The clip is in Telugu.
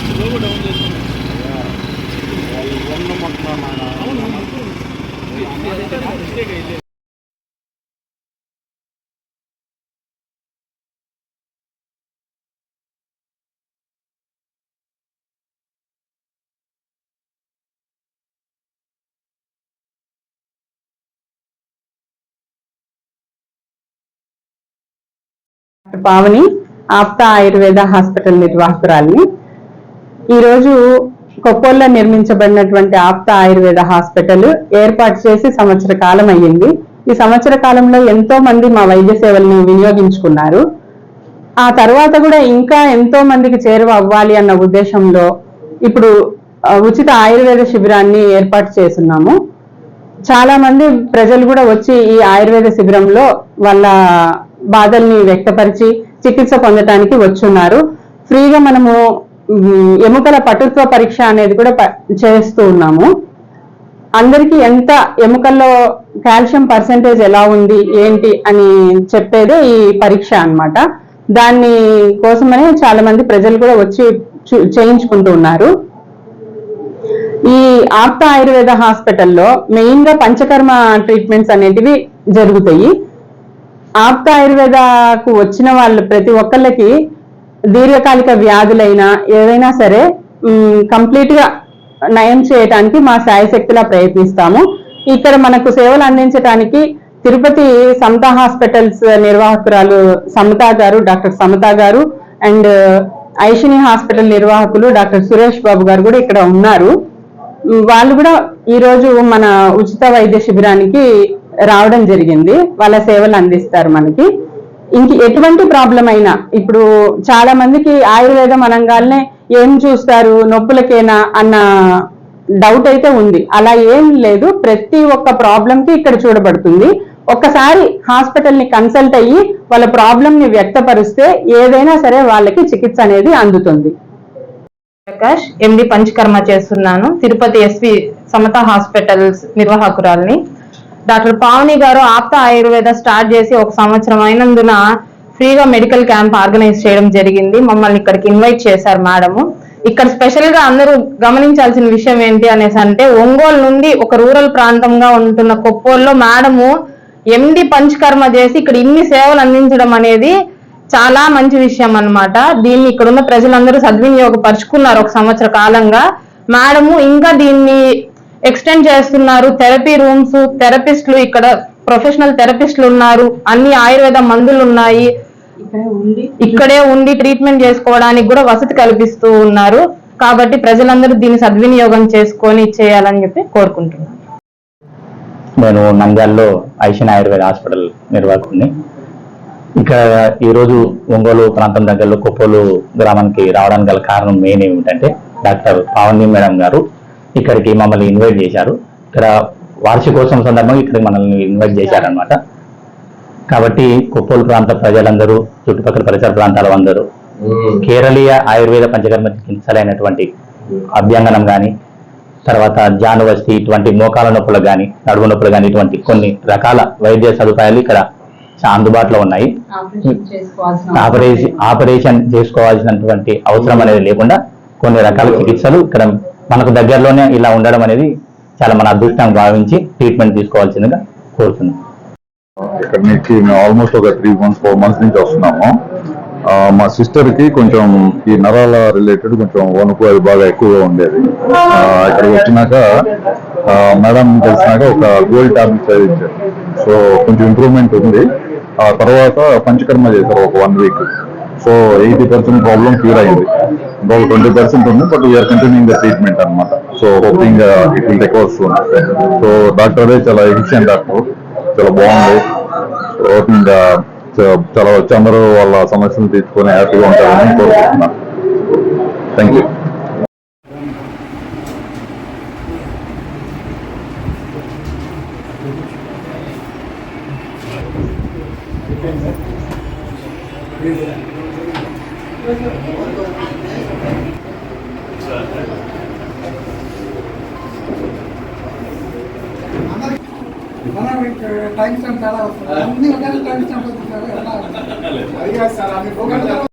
పంపించి డౌన్ చేస్తున్నాను పావని ఆప్తా ఆయుర్వేద హాస్పిటల్ నిర్వాహకురాలిని ఈరోజు కొప్పోల్లో నిర్మించబడినటువంటి ఆప్త ఆయుర్వేద హాస్పిటల్ ఏర్పాటు చేసి సంవత్సర కాలం అయ్యింది. ఈ సంవత్సర కాలంలో ఎంతో మంది మా వైద్య సేవలను వినియోగించుకున్నారు. ఆ తర్వాత కూడా ఇంకా ఎంతో మందికి చేరువ అవ్వాలి అన్న ఉద్దేశంలో ఇప్పుడు ఉచిత ఆయుర్వేద శిబిరాన్ని ఏర్పాటు చేస్తున్నాము. చాలా మంది ప్రజలు కూడా వచ్చి ఈ ఆయుర్వేద శిబిరంలో వాళ్ళ బాధల్ని వ్యక్తపరిచి చికిత్స పొందటానికి వచ్చున్నారు. ఫ్రీగా మనము ఎముకల పటుత్వ పరీక్ష అనేది కూడా ప- చేస్తూ ఉన్నాము. అందరికీ ఎంత ఎముకల్లో కాల్షియం పర్సెంటేజ్ ఎలా ఉంది ఏంటి అని చెప్పేదే ఈ పరీక్ష అన్నమాట. దాన్ని కోసమనే చాలా మంది ప్రజలు కూడా వచ్చి చూ- చేయించుకుంటూ ఉన్నారు. ఈ ఆప్త ఆయుర్వేద హాస్పిటల్లో మెయిన్గా పంచకర్మ ట్రీట్మెంట్స్ అనేటివి జరుగుతాయి. ఆప్త ఆయుర్వేదకు వచ్చిన వాళ్ళు ప్రతి ఒక్కళ్ళకి దీర్ఘకాలిక వ్యాధులైనా ఏదైనా సరే కంప్లీట్గా నయం చేయటానికి మా శాయశక్తిలా ప్రయత్నిస్తాము. ఇక్కడ మనకు సేవలు అందించడానికి తిరుపతి సమత హాస్పిటల్స్ నిర్వాహకురాలు సమత గారు డాక్టర్ సమత గారు అండ్ ఐషిని హాస్పిటల్ నిర్వాహకులు డాక్టర్ సురేష్ బాబు గారు కూడా ఇక్కడ ఉన్నారు. వాళ్ళు కూడా ఈరోజు మన ఉచిత వైద్య శిబిరానికి రావడం జరిగింది. వాళ్ళ సేవలు అందిస్తారు మనకి. ఇంక ఎటువంటి ప్రాబ్లం అయినా ఇప్పుడు చాలా మందికి ఆయుర్వేదం అనంగానే ఏం చూస్తారు నొప్పులకేనా అన్న డౌట్ అయితే ఉంది. అలా ఏం లేదు ప్రతి ఒక్క ప్రాబ్లంకి ఇక్కడ చూడబడుతుంది. ఒక్కసారి హాస్పిటల్ని కన్సల్ట్ అయ్యి వాళ్ళ ప్రాబ్లంని వ్యక్తపరిస్తే ఏదైనా సరే వాళ్ళకి చికిత్స అనేది అందుతుంది. ప్రకాష్ ఎండి పంచకర్మ చేస్తున్నాను. తిరుపతి ఎస్వి సమత హాస్పిటల్స్ నిర్వాహకురాల్ని. డాక్టర్ పావని గారు ఆప్త ఆయుర్వేద స్టార్ట్ చేసి ఒక సంవత్సరం అయినందున ఫ్రీగా మెడికల్ క్యాంప్ ఆర్గనైజ్ చేయడం జరిగింది. మమ్మల్ని ఇక్కడికి ఇన్వైట్ చేశారు మేడము. ఇక్కడ స్పెషల్గా అందరూ గమనించాల్సిన విషయం ఏంటి అనేసి అంటే ఒంగోలు నుండి ఒక రూరల్ ప్రాంతంగా ఉంటున్న కొప్పోల్లో మేడము ఎండి పంచకర్మ చేసి ఇక్కడ ఇన్ని సేవలు అందించడం అనేది చాలా మంచి విషయం అన్నమాట. దీన్ని ఇక్కడ ఉన్న ప్రజలందరూ సద్వినియోగపరుచుకున్నారు ఒక సంవత్సర కాలంగా. మేడము ఇంకా దీన్ని ఎక్స్టెండ్ చేస్తున్నారు. థెరపీ రూమ్స్ థెరపిస్టులు ఇక్కడ ప్రొఫెషనల్ థెరపిస్టులు ఉన్నారు. అన్ని ఆయుర్వేద మందులు ఉన్నాయి. ఇక్కడే ఉండి ట్రీట్మెంట్ చేసుకోవడానికి కూడా వసతి కల్పిస్తూ ఉన్నారు. కాబట్టి ప్రజలందరూ దీన్ని సద్వినియోగం చేసుకొని చేయాలని చెప్పి కోరుకుంటున్నాను. నేను నంద్యాలలో ఐషన్ ఆయుర్వేద హాస్పిటల్ నిర్వాహకుడిని. ఇక్కడ ఈరోజు ఒంగోలు ప్రాంతం దగ్గరలో కొప్పోలు గ్రామానికి రావడానికి గల కారణం మెయిన్ ఏమిటంటే డాక్టర్ పావని మేడం గారు ఇక్కడికి మమ్మల్ని ఇన్వైట్ చేశారు. ఇక్కడ వార్షికోత్సవం సందర్భంగా ఇక్కడికి మనల్ని ఇన్వైట్ చేశారనమాట కాబట్టి కొప్పోలు ప్రాంత ప్రజలందరూ చుట్టుపక్కల పరిసర ప్రాంతాల అందరూ కేరళీయ ఆయుర్వేద పంచకర్మ చికిత్సలైనటువంటి అభ్యంగనం కానీ తర్వాత జానువస్తి ఇటువంటి మోకాల నొప్పులకు కానీ నడుము నొప్పులు కానీ ఇటువంటి కొన్ని రకాల వైద్య సదుపాయాలు ఇక్కడ అందుబాటులో ఉన్నాయి. ఆపరేషన్ ఆపరేషన్ చేసుకోవాల్సినటువంటి అవసరం అనేది లేకుండా కొన్ని రకాల చికిత్సలు ఇక్కడ మనకు దగ్గరలోనే ఇలా ఉండడం అనేది చాలా మన అదృష్టంగా భావించి ట్రీట్మెంట్ తీసుకోవాల్సిందిగా కోరుతున్నాం. ఇక్కడ నుంచి మేము ఆల్మోస్ట్ ఒక త్రీ మంత్స్ ఫోర్ మంత్స్ నుంచి వస్తున్నాము. మా సిస్టర్కి కొంచెం ఈ నరాల రిలేటెడ్ కొంచెం వణుకు అది బాగా ఎక్కువగా ఉండేది. ఇక్కడికి వచ్చినాక మేడం తెలిసినాక ఒక గోల్డ్ టాబ్లెట్ చదివించారు సో కొంచెం ఇంప్రూవ్మెంట్ ఉంది. ఆ తర్వాత పంచకర్మ చేశారు ఒక one week so eighty percent problem cure అయింది. ఇంకొక ట్వంటీ పర్సెంట్ ఉంది but we're continuing the treatment అనమాట so hoping it will recover soon so doctor అదే చాలా ఎఫిషియెంట్ డాక్టర్ చాలా బాగుంది. హోపింగ్ uh, చాలా వచ్చి అందరూ వాళ్ళ సమస్యలు తీసుకొని హ్యాపీగా ఉంటారని కోరుకుంటున్నాను. థ్యాంక్ యూ మనం టైం స్టాంప్ చాలా వస్తుంది అన్ని ఒకే టైం స్టాంప్ వస్తుంది సార్ ఎలా? అది కాదు సార్ అన్ని ప్రోగ్రామ్